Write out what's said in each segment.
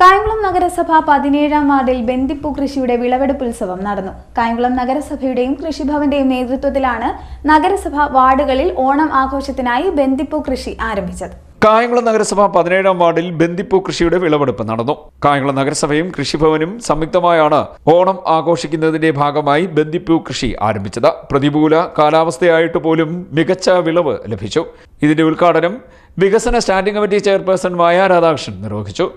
കായംകുളം നഗരസഭ പതിനേഴാം വാർഡിൽ ബന്ദിപ്പൂ കൃഷിയുടെ വിളവെടുപ്പ് ഉത്സവം നടന്നു. കായംകുളം നഗരസഭയുടെയും കൃഷിഭവന്റെയും നേതൃത്വത്തിലാണ് നഗരസഭ വാർഡുകളിൽ ഓണം ആഘോഷത്തിനായി ബന്ദിപ്പൂ കൃഷി ആരംഭിച്ചത്. കായംകുളം നഗരസഭ പതിനേഴാം വാർഡിൽ ബന്ദിപ്പൂ കൃഷിയുടെ വിളവെടുപ്പ് നടന്നു. കായംകുളം നഗരസഭയും കൃഷിഭവനും സംയുക്തമായാണ് ഓണം ആഘോഷിക്കുന്നതിന്റെ ഭാഗമായി ബന്ദിപ്പൂ കൃഷി ആരംഭിച്ചത്. പ്രതികൂല കാലാവസ്ഥയായിട്ട് പോലും മികച്ച വിളവ് ലഭിച്ചു. ഇതിന്റെ ഉദ്ഘാടനം വികസന standing committee chairperson Maya Radhakrishnan നിർവഹിച്ചു.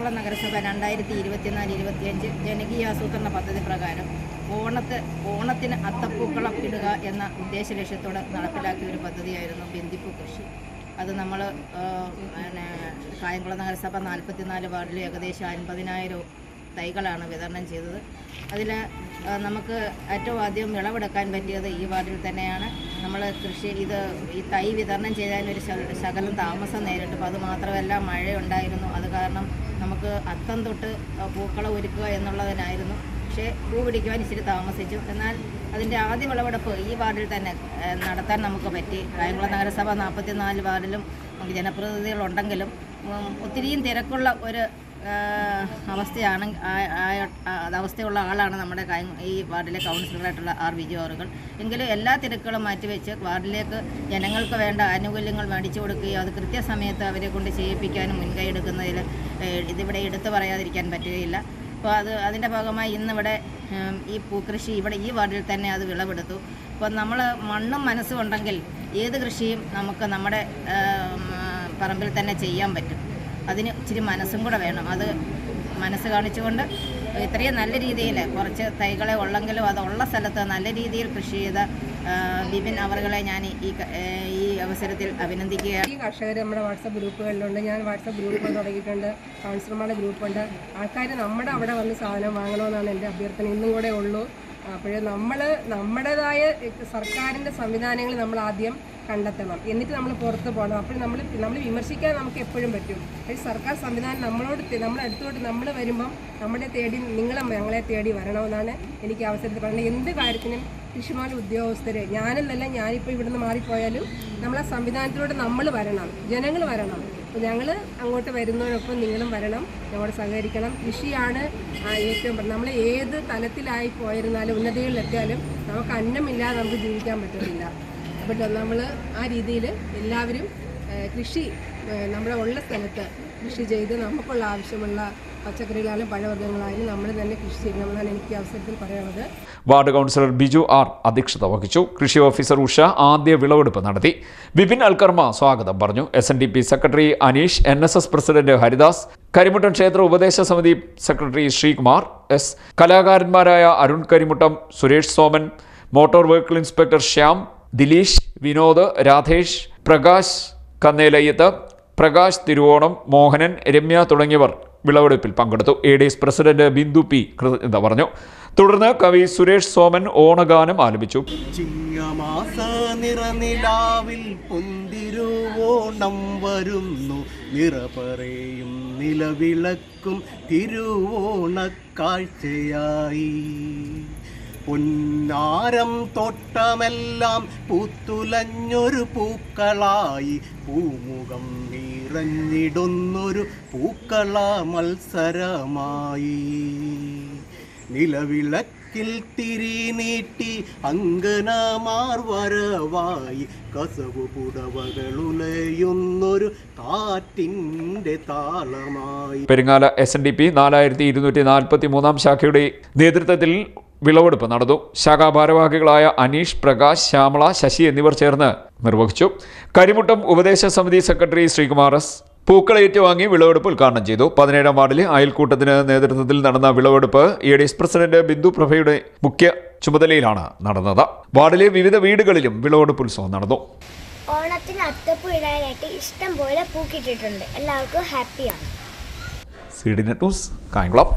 കായംകുളം നഗരസഭ രണ്ടായിരത്തി ഇരുപത്തിനാല് ഇരുപത്തിയഞ്ച് ജനകീയ ആസൂത്രണ പദ്ധതി പ്രകാരം ഓണത്തെ ഓണത്തിന് അത്തപ്പൂക്കളം ഇടുക എന്ന ഉദ്ദേശ ലക്ഷ്യത്തോടെ നടപ്പിലാക്കിയ ഒരു പദ്ധതിയായിരുന്നു ബന്ദിപ്പൂ കൃഷി. അത് നമ്മൾ പിന്നെ കായംകുളം നഗരസഭ നാൽപ്പത്തിനാല് വാർഡിൽ ഏകദേശം അൻപതിനായിരം തൈകളാണ് വിതരണം ചെയ്തത്. അതിൽ നമുക്ക് ഏറ്റവും ആദ്യം വിളവെടുക്കാൻ പറ്റിയത് ഈ വാർഡിൽ തന്നെയാണ്. നമ്മൾ കൃഷി ഇത് ഈ തൈ വിതരണം ചെയ്താലൊരു ശകലം താമസം നേരിട്ടു അപ്പോൾ അത് മാത്രമല്ല മഴയുണ്ടായിരുന്നു. അത് കാരണം അത്തം തൊട്ട് പൂക്കളം ഒരുക്കുക എന്നുള്ളതിനായിരുന്നു. പക്ഷേ പൂ പിടിക്കുവാൻ ഇച്ചിരി താമസിച്ചു. എന്നാൽ അതിന്റെ ആദ്യ വിളവെടുപ്പ് ഈ വാർഡിൽ തന്നെ നടത്താൻ നമുക്ക് പറ്റി. കായംകുളം നഗരസഭ നാൽപ്പത്തിനാല് വാർഡിലും നമുക്ക് ജനപ്രതിനിധികളുണ്ടെങ്കിലും ഒത്തിരിയും തിരക്കുള്ള ഒരു അവസ്ഥയാണ് അവസ്ഥയുള്ള ആളാണ് നമ്മുടെ ഈ വാർഡിലെ കൗൺസിലറായിട്ടുള്ള ആർ വിജു എങ്കിലും എല്ലാ തിരക്കുകളും മാറ്റിവെച്ച് വാർഡിലേക്ക് ജനങ്ങൾക്ക് വേണ്ട ആനുകൂല്യങ്ങൾ മേടിച്ചു കൊടുക്കുകയും അത് കൃത്യസമയത്ത് അവരെ കൊണ്ട് ചെയ്യിപ്പിക്കാനും മുൻകൈ എടുക്കുന്നതിൽ ഇതിവിടെ എടുത്തു പറയാതിരിക്കാൻ പറ്റുകയില്ല. അപ്പോൾ അത് അതിന്റെ ഭാഗമായി ഇന്നിവിടെ ഈ പൂക്കൃഷി ഇവിടെ ഈ വാർഡിൽ തന്നെ അത് വിളവെടുത്തു. അപ്പോൾ നമ്മൾ മണ്ണും മനസ്സുമുണ്ടെങ്കിൽ ഏത് കൃഷിയും നമുക്ക് നമ്മുടെ പറമ്പിൽ തന്നെ ചെയ്യാൻ പറ്റും. അതിന് ഇച്ചിരി മനസ്സും കൂടെ വേണം. അത് മനസ്സ് കാണിച്ചുകൊണ്ട് ഇത്രയും നല്ല രീതിയിൽ കുറച്ച് തൈകളെ ഉള്ളെങ്കിലും അതുള്ള സ്ഥലത്ത് നല്ല രീതിയിൽ കൃഷി ചെയ്ത ബിപിൻ അവറുകളെ ഞാൻ ഈ ഈ അവസരത്തിൽ അഭിനന്ദിക്കുകയാണ്. ഈ കർഷകർ നമ്മുടെ വാട്സപ്പ് ഗ്രൂപ്പുകളിലുണ്ട്. ഞാൻ വാട്സപ്പ് ഗ്രൂപ്പ് തുടങ്ങിയിട്ടുണ്ട്. കൗൺസിലർമാരുടെ ഗ്രൂപ്പുണ്ട്. ആൾക്കാർ നമ്മുടെ അവിടെ വന്ന് സാധനം വാങ്ങണമെന്നാണ് എന്റെ അഭ്യർത്ഥന. ഇന്നും കൂടെ ഉള്ളൂ. അപ്പോൾ നമ്മൾ നമ്മുടേതായ സർക്കാരിന്റെ സംവിധാനങ്ങൾ നമ്മൾ ആദ്യം കണ്ടെത്തണം. എന്നിട്ട് നമ്മൾ പുറത്ത് പോകണം. അപ്പോൾ നമ്മൾ നമ്മൾ വിമർശിക്കാൻ നമുക്ക് എപ്പോഴും പറ്റും. സർക്കാർ സംവിധാനം നമ്മളോട് നമ്മുടെ അടുത്തോട്ട് നമ്മൾ വരുമ്പം നമ്മളെ തേടി നിങ്ങളും ഞങ്ങളെ തേടി വരണമെന്നാണ് എനിക്ക് അവസരത്തിൽ പറയുന്നത് എന്ത് കാര്യത്തിനും കൃഷിമാല ഉദ്യോഗസ്ഥരെ ഞാനെന്നല്ല ഞാനിപ്പോൾ ഇവിടുന്ന് മാറിപ്പോയാലും നമ്മളെ സംവിധാനത്തിലൂടെ നമ്മൾ വരണം. ജനങ്ങൾ വരണം. അപ്പോൾ ഞങ്ങൾ അങ്ങോട്ട് വരുന്നതിനൊപ്പം നിങ്ങളും വരണം ഞങ്ങളോട് സഹകരിക്കണം. കൃഷിയാണ് ഏറ്റവും നമ്മൾ ഏത് തലത്തിലായി പോയിരുന്നാലും ഉന്നതികളിലെത്തിയാലും നമുക്ക് അന്നമില്ലാതെ നമുക്ക് ജീവിക്കാൻ പറ്റുന്നില്ല അപ്പോൾ നമ്മൾ ആ രീതിയിൽ എല്ലാവരും കൃഷി നമ്മുടെ ഉള്ള സ്ഥലത്ത് കൃഷി ചെയ്ത് നമുക്കുള്ള ആവശ്യമുള്ള പച്ചക്കറികളായാലും പഴവർഗങ്ങളായാലും നമ്മൾ തന്നെ കൃഷി ചെയ്യണമെന്നാണ് എനിക്ക് അവസരത്തിൽ പറയാനുള്ളത്. വാർഡ് കൗൺസിലർ ബിജു ആർ അധ്യക്ഷത വഹിച്ചു. കൃഷി ഓഫീസർ ഉഷ ആദ്യ വിളവെടുപ്പ് നടത്തി. ബിപിൻ അൽക്കർമ്മ സ്വാഗതം പറഞ്ഞു. S N D P secretary Aneesh N S S president Haridas Karimuttam ക്ഷേത്ര ഉപദേശ സമിതി secretary Sreekumar S കലാകാരന്മാരായ Arun Karimuttam Suresh Soman motor vehicle inspector Shyam Dileesh Vinod Radhesh Prakash Kanneliyath Prakash Thiruvonam Mohanan Ramya തുടങ്ങിയവർ വിളവെടുപ്പിൽ പങ്കെടുത്തു. A D S president Bindu P കൃതജ്ഞത പറഞ്ഞു. തുടർന്ന് കവി സുരേഷ് സോമൻ ഓണഗാനം ആലപിച്ചു. പൊന്തിരുവോണം വരുന്നു. നിറപറയും നിലവിളക്കും തിരുവോണക്കാഴ്ചയായി. പൊന്നാരം തോട്ടമെല്ലാം പൂത്തുലഞ്ഞൊരു പൂക്കളായി. പൂമുഖം നിറഞ്ഞിടുന്നൊരു പൂക്കള മത്സരമായി. നിലവിളക്കിൽ തിരി നീട്ടി അങ്കനമാർ വരവായി. കസവു പുടവകളുലയുന്നൊരു കാറ്റിന്റെ താളമായി. Peringala S N D P നാലായിരത്തി ഇരുന്നൂറ്റി നാൽപ്പത്തി മൂന്നാം ശാഖയുടെ നേതൃത്വത്തിൽ വിളവെടുപ്പ് നടന്നു. ശാഖാ ഭാരവാഹികളായ അനീഷ് പ്രകാശ് ശ്യാമള ശശി എന്നിവർ ചേർന്ന് നിർവഹിച്ചു. കരിമുട്ടം ഉപദേശ സമിതി സെക്രട്ടറി ശ്രീകുമാർ എസ്. പൂക്കൾ ഏറ്റുവാങ്ങി വിളവെടുപ്പ് ഉദ്ഘാടനം ചെയ്തു. പതിനേഴാം വാർഡിലെ അയൽക്കൂട്ടത്തിന് നേതൃത്വത്തിൽ നടന്ന വിളവെടുപ്പ് A D S president Bindu പ്രഭയുടെ മുഖ്യ ചുമതലയിലാണ് നടന്നത്. വാർഡിലെ വിവിധ വീടുകളിലും വിളവെടുപ്പ് ഉത്സവം നടന്നു. ഓണത്തിന് അത്തപ്പൂ ഇടാനായിട്ട് ഇഷ്ടം പോലെ പൂക്കിട്ടിട്ടുണ്ട്. എല്ലാവർക്കും ഹാപ്പിയാണ്. C D net news Kayamkulam.